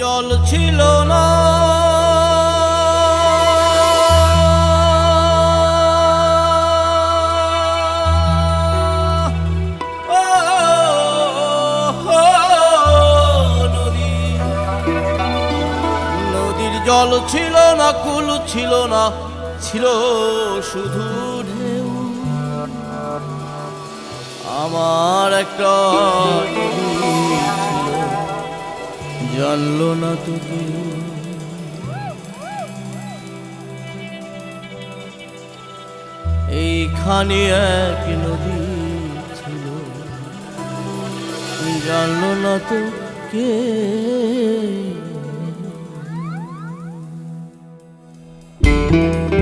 জল ছিল না। জল ছিল না কুল ছিল না ছিল শুধু ঢেউ। আমার একটা জানলো না তো এইখানে এক নদী ছিল। জানলো না তো কে আমার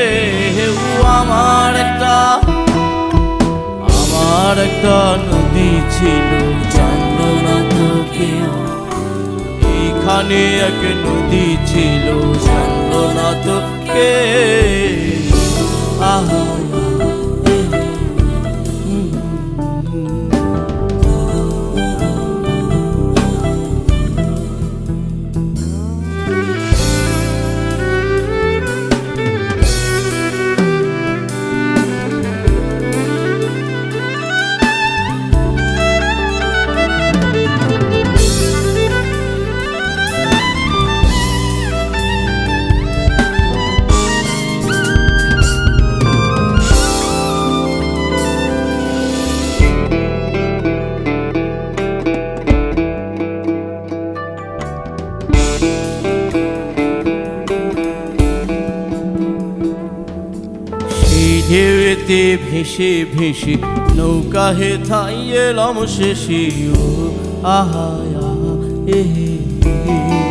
আমার একটা নদী ছিল জানলো না তো কেউ। এইখানে এক নদী ছিল ভেসে ভেসে নৌকা হে থাই এলাম শেষে ও আহা আহা এ হে, হে।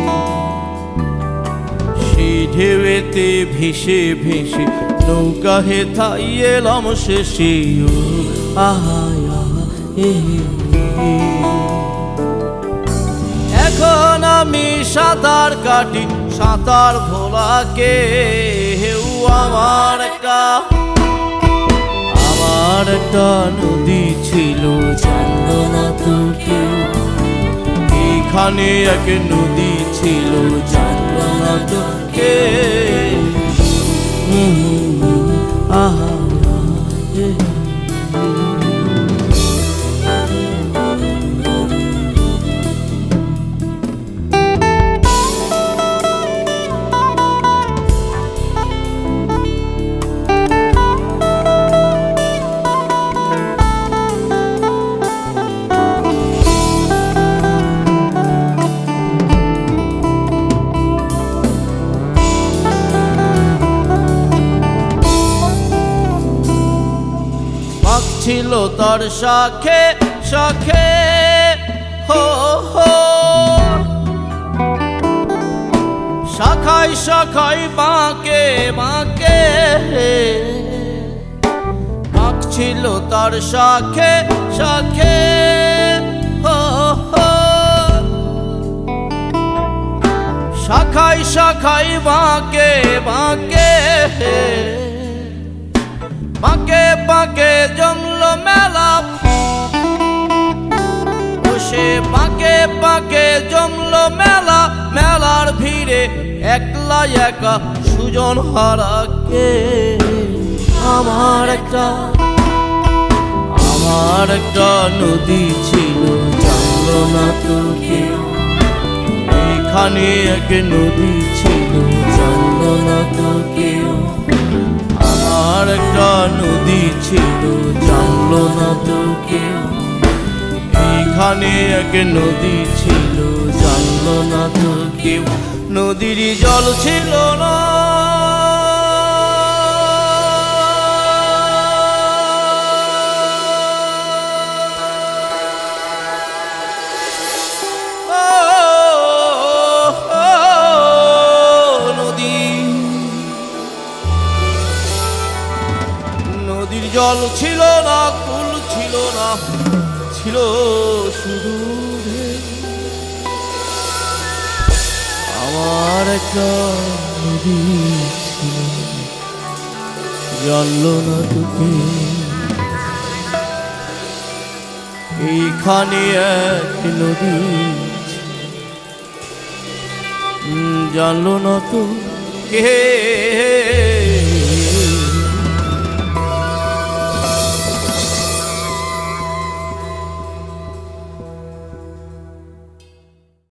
সেই ঢেউতে ভেসে ভেসে নৌকা হে থাই এলাম শেষে ও আহা আহা এ হে, হে। এখন আমি সাঁতার কাটি সাঁতার ভোলাকে হেউ আমার একটা আমার একটা নদী ছিল জানলো না তো কেউ এইখানে এক নদী ছিল ছিল তার শাখে শাখে, হো হো। শাখায় শাখায় বাঁকে বাঁকে। পাক ছিল তার হো হো। শাখায় শাখায় বাঁকে বাঁকে। একলা একা সুজন হারাকে। আমার একটা আমার একটা নদী ছিল, জানলো না তো কেউ এখানে এক নদী ছিল, জানলো না তো কেউ। আমার একটা নদী ছিল, জানলো না তো কেউ। এইখানে এক নদী ছিল জানল না তো কেউ। নদীর জল ছিল না। নদীর জল ছিল না, কুল ছিল না, ছিল শুধু আমার ছিল জানলো না তোকে। এইখানে এক নদী জানল না তো